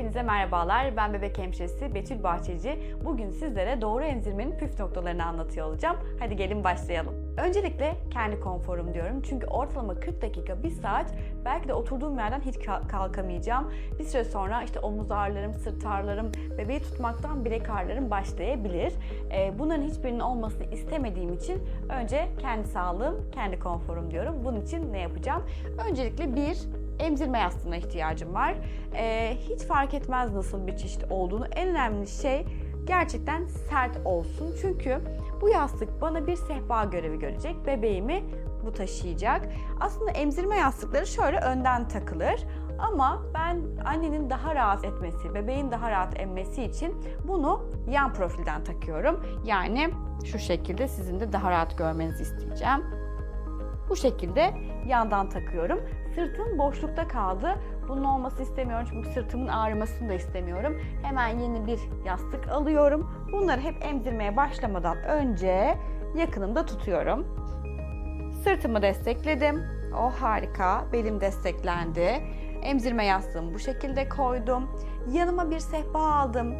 Hepinize merhabalar. Ben bebek hemşiresi Betül Bahçeci. Bugün sizlere doğru emzirmenin püf noktalarını anlatıyor olacağım. Hadi gelin başlayalım. Öncelikle kendi konforum diyorum. Çünkü ortalama 40 dakika, 1 saat belki de oturduğum yerden hiç ka- kalkamayacağım. Bir süre sonra işte omuz ağrılarım, sırt ağrılarım, bebeği tutmaktan bilek ağrılarım başlayabilir. Ee, bunların hiçbirinin olmasını istemediğim için önce kendi sağlığım, kendi konforum diyorum. Bunun için ne yapacağım? Öncelikle bir, emzirme yastığına ihtiyacım var. Ee, hiç fark etmez nasıl bir çeşit olduğunu. En önemli şey gerçekten sert olsun. Çünkü bu yastık bana bir sehpa görevi görecek. Bebeğimi bu taşıyacak. Aslında emzirme yastıkları şöyle önden takılır. Ama ben annenin daha rahat etmesi, bebeğin daha rahat emmesi için bunu yan profilden takıyorum. Yani şu şekilde sizin de daha rahat görmenizi isteyeceğim. Bu şekilde yandan takıyorum. Sırtım boşlukta kaldı. Bunun olması istemiyorum çünkü sırtımın ağrımasını da istemiyorum. Hemen yeni bir yastık alıyorum. Bunları hep emzirmeye başlamadan önce yakınımda tutuyorum. Sırtımı destekledim. O harika. Belim desteklendi. Emzirme yastığımı bu şekilde koydum. Yanıma bir sehpa aldım.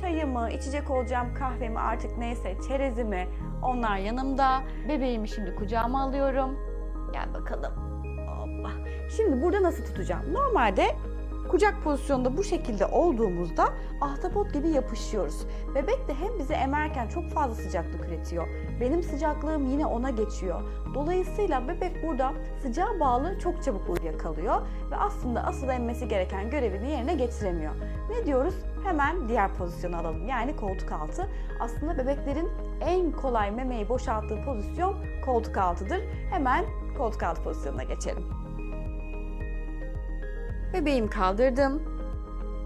Çayımı, içecek olacağım kahvemi artık neyse çerezimi onlar yanımda. Bebeğimi şimdi kucağıma alıyorum. Gel bakalım. Hoppa. Şimdi burada nasıl tutacağım? Normalde kucak pozisyonda bu şekilde olduğumuzda ahtapot gibi yapışıyoruz. Bebek de hem bizi emerken çok fazla sıcaklık üretiyor. Benim sıcaklığım yine ona geçiyor. Dolayısıyla bebek burada sıcağa bağlı çok çabuk uyuyakalıyor ve aslında asıl emmesi gereken görevini yerine getiremiyor. Ne diyoruz? Hemen diğer pozisyonu alalım. Yani koltuk altı. Aslında bebeklerin en kolay memeyi boşalttığı pozisyon koltuk altıdır. Hemen koltuk altı pozisyonuna geçelim. Bebeğimi kaldırdım.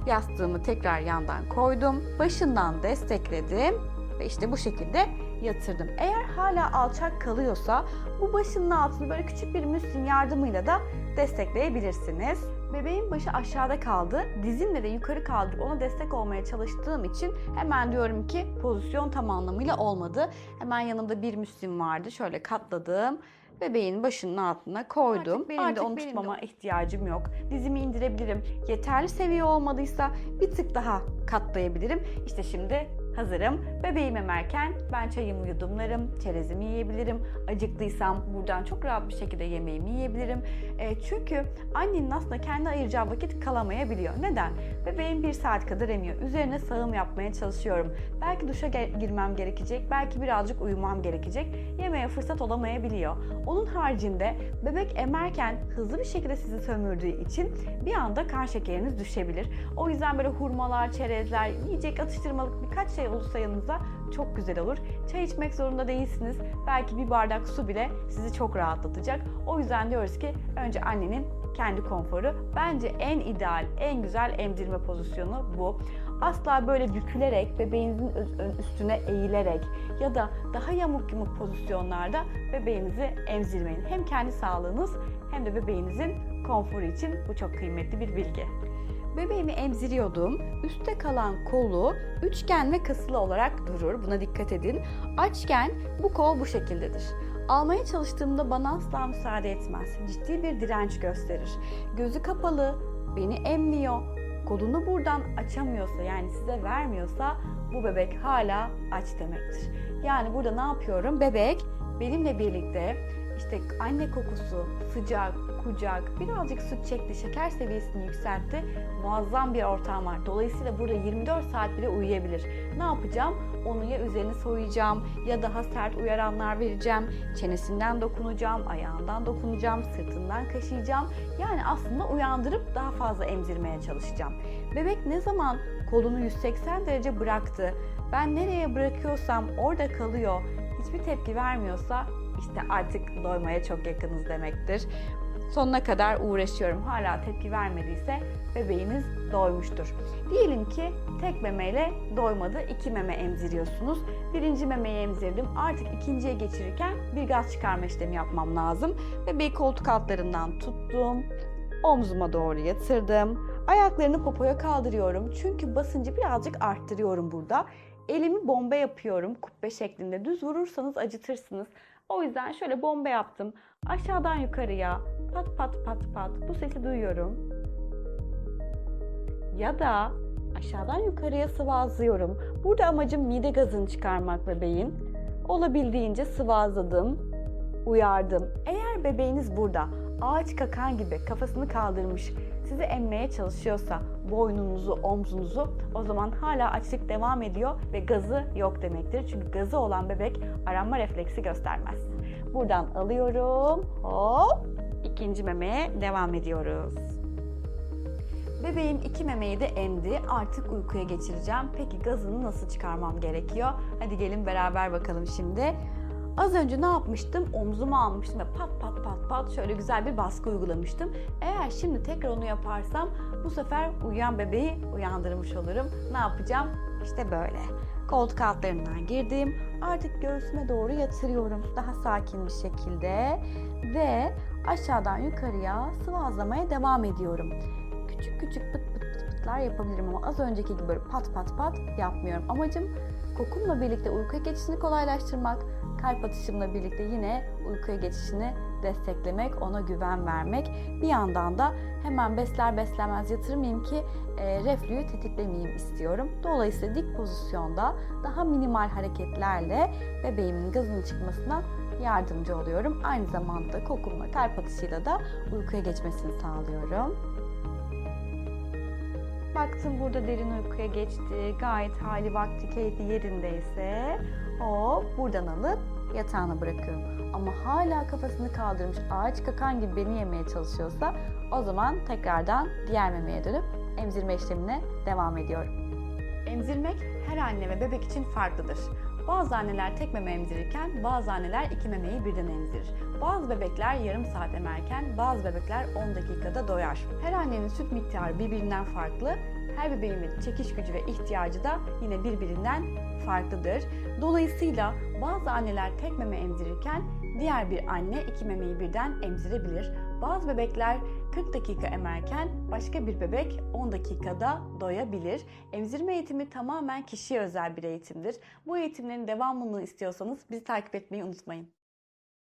Yastığımı tekrar yandan koydum. Başından destekledim ve işte bu şekilde yatırdım. Eğer hala alçak kalıyorsa bu başının altını böyle küçük bir müslin yardımıyla da destekleyebilirsiniz. Bebeğin başı aşağıda kaldı. Dizimle de yukarı kaldırıp ona destek olmaya çalıştığım için hemen diyorum ki pozisyon tam anlamıyla olmadı. Hemen yanımda bir müslim vardı. Şöyle katladım. Bebeğin başının altına koydum. Artık benim de onu tutmama ihtiyacım yok. Dizimi indirebilirim. Yeterli seviye olmadıysa bir tık daha katlayabilirim. İşte şimdi hazırım. Bebeğim emerken ben çayımı yudumlarım, çerezimi yiyebilirim. Acıktıysam buradan çok rahat bir şekilde yemeğimi yiyebilirim. E, çünkü annenin aslında kendi ayıracağı vakit kalamayabiliyor. Neden? Bebeğim bir saat kadar emiyor. Üzerine sağım yapmaya çalışıyorum. Belki duşa ge- girmem gerekecek, belki birazcık uyumam gerekecek. Yemeğe fırsat olamayabiliyor. Onun haricinde bebek emerken hızlı bir şekilde sizi sömürdüğü için bir anda kan şekeriniz düşebilir. O yüzden böyle hurmalar, çerezler, yiyecek atıştırmalık birkaç şey olursa yanınızda çok güzel olur. Çay içmek zorunda değilsiniz. Belki bir bardak su bile sizi çok rahatlatacak. O yüzden diyoruz ki önce annenin kendi konforu. Bence en ideal, en güzel emzirme pozisyonu bu. Asla böyle bükülerek, bebeğinizin üstüne eğilerek ya da daha yamuk yumuk pozisyonlarda bebeğinizi emzirmeyin. Hem kendi sağlığınız hem de bebeğinizin konforu için bu çok kıymetli bir bilgi. Bebeğimi emziriyordum. Üstte kalan kolu üçgen ve kasılı olarak durur. Buna dikkat edin. Açken bu kol bu şekildedir. Almaya çalıştığımda bana asla müsaade etmez. Ciddi bir direnç gösterir. Gözü kapalı, beni emmiyor. Kolunu buradan açamıyorsa yani size vermiyorsa bu bebek hala aç demektir. Yani burada ne yapıyorum? Bebek benimle birlikte işte anne kokusu, sıcak, kucak, birazcık süt çekti, şeker seviyesini yükseltti. Muazzam bir ortam var. Dolayısıyla burada 24 saat bile uyuyabilir. Ne yapacağım? Onu ya üzerine soyacağım ya daha sert uyaranlar vereceğim. Çenesinden dokunacağım, ayağından dokunacağım, sırtından kaşıyacağım. Yani aslında uyandırıp daha fazla emzirmeye çalışacağım. Bebek ne zaman kolunu 180 derece bıraktı, ben nereye bırakıyorsam orada kalıyor, hiçbir tepki vermiyorsa işte artık doymaya çok yakınız demektir. Sonuna kadar uğraşıyorum. Hala tepki vermediyse bebeğiniz doymuştur. Diyelim ki tek memeyle doymadı. iki meme emziriyorsunuz. Birinci memeyi emzirdim. Artık ikinciye geçirirken bir gaz çıkarma işlemi yapmam lazım. Bebeği koltuk altlarından tuttum. Omzuma doğru yatırdım. Ayaklarını popoya kaldırıyorum. Çünkü basıncı birazcık arttırıyorum burada. Elimi bomba yapıyorum kubbe şeklinde. Düz vurursanız acıtırsınız. O yüzden şöyle bomba yaptım. Aşağıdan yukarıya pat pat pat pat bu sesi duyuyorum. Ya da aşağıdan yukarıya sıvazlıyorum. Burada amacım mide gazını çıkarmak bebeğin. Olabildiğince sıvazladım, uyardım. Eğer bebeğiniz burada ağaç kakan gibi kafasını kaldırmış, sizi emmeye çalışıyorsa boynunuzu, omzunuzu o zaman hala açlık devam ediyor ve gazı yok demektir. Çünkü gazı olan bebek aranma refleksi göstermez. Buradan alıyorum. Hop. ikinci memeye devam ediyoruz. Bebeğim iki memeyi de emdi. Artık uykuya geçireceğim. Peki gazını nasıl çıkarmam gerekiyor? Hadi gelin beraber bakalım şimdi. Az önce ne yapmıştım? Omzuma almıştım ve pat pat pat pat şöyle güzel bir baskı uygulamıştım. Eğer şimdi tekrar onu yaparsam bu sefer uyuyan bebeği uyandırmış olurum. Ne yapacağım? İşte böyle. Koltuk altlarından girdim. Artık göğsüme doğru yatırıyorum. Daha sakin bir şekilde. Ve aşağıdan yukarıya sıvazlamaya devam ediyorum. Küçük küçük pıt pıt pıt pıtlar yapabilirim ama az önceki gibi pat pat pat yapmıyorum. Amacım kokumla birlikte uykuya geçişini kolaylaştırmak, kalp atışımla birlikte yine uykuya geçişini desteklemek, ona güven vermek. Bir yandan da hemen besler beslemez yatırmayayım ki e, reflüyü tetiklemeyeyim istiyorum. Dolayısıyla dik pozisyonda daha minimal hareketlerle bebeğimin gazının çıkmasına yardımcı oluyorum. Aynı zamanda kokumla, kalp atışıyla da uykuya geçmesini sağlıyorum. Baktım burada derin uykuya geçti. Gayet hali vakti keyfi yerindeyse hop buradan alıp yatağına bırakıyorum. Ama hala kafasını kaldırmış ağaç kakan gibi beni yemeye çalışıyorsa o zaman tekrardan diğer memeye dönüp emzirme işlemine devam ediyorum. Emzirmek her anne ve bebek için farklıdır. Bazı anneler tek meme emzirirken bazı anneler iki memeyi birden emzirir. Bazı bebekler yarım saat emerken bazı bebekler 10 dakikada doyar. Her annenin süt miktarı birbirinden farklı. Her bebeğin de çekiş gücü ve ihtiyacı da yine birbirinden farklıdır. Dolayısıyla bazı anneler tek meme emzirirken diğer bir anne iki memeyi birden emzirebilir. Bazı bebekler 40 dakika emerken başka bir bebek 10 dakikada doyabilir. Emzirme eğitimi tamamen kişiye özel bir eğitimdir. Bu eğitimlerin devamını istiyorsanız bizi takip etmeyi unutmayın.